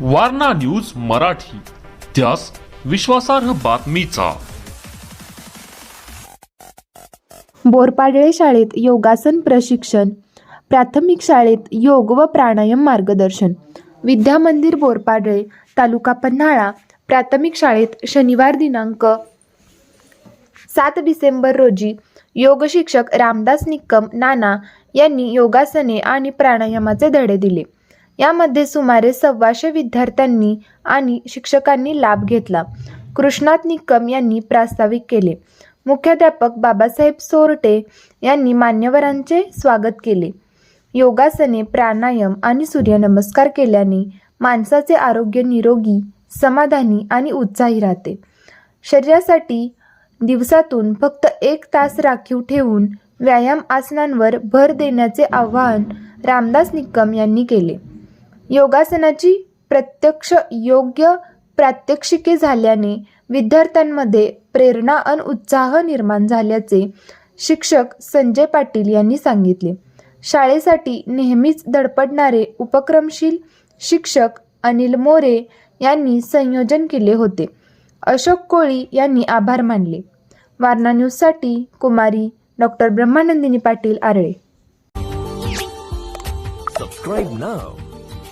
Warna news Marathi. त्यास विश्वासार्ह बातमीचा. बोरपाडळे शाळेत योगासन प्रशिक्षण प्राथमिक शाळेत योग व प्राणायाम मार्गदर्शन. विद्या मंदिर बोरपाडळे तालुका पन्हाळा प्राथमिक शाळेत शनिवार दिनांक सात डिसेंबर रोजी योग शिक्षक रामदास निक्कम नाना यांनी योगासने आणि प्राणायामाचे धडे दिले. यामध्ये सुमारे सव्वाशे विद्यार्थ्यांनी आणि शिक्षकांनी लाभ घेतला. कृष्णात निकम यांनी प्रास्ताविक केले. मुख्याध्यापक बाबासाहेब सोरटे यांनी मान्यवरांचे स्वागत केले. योगासने प्राणायाम आणि सूर्यनमस्कार केल्याने माणसाचे आरोग्य निरोगी समाधानी आणि उत्साही राहते. शरीरासाठी दिवसातून फक्त एक तास राखीव ठेवून व्यायाम आसनांवर भर देण्याचे आवाहन रामदास निक्कम यांनी केले. योगासनाची प्रत्यक्ष योग्य प्रात्यक्षिके झाल्याने विद्यार्थ्यांमध्ये प्रेरणा आणि उत्साह निर्माण झाल्याचे शिक्षक संजय पाटील यांनी सांगितले. शाळेसाठी नेहमीच धडपडणारे उपक्रमशील शिक्षक अनिल मोरे यांनी संयोजन केले होते. अशोक कोळी यांनी आभार मानले. वारणा न्यूजसाठी कुमारी doctor Brahmanandini Patil Arale.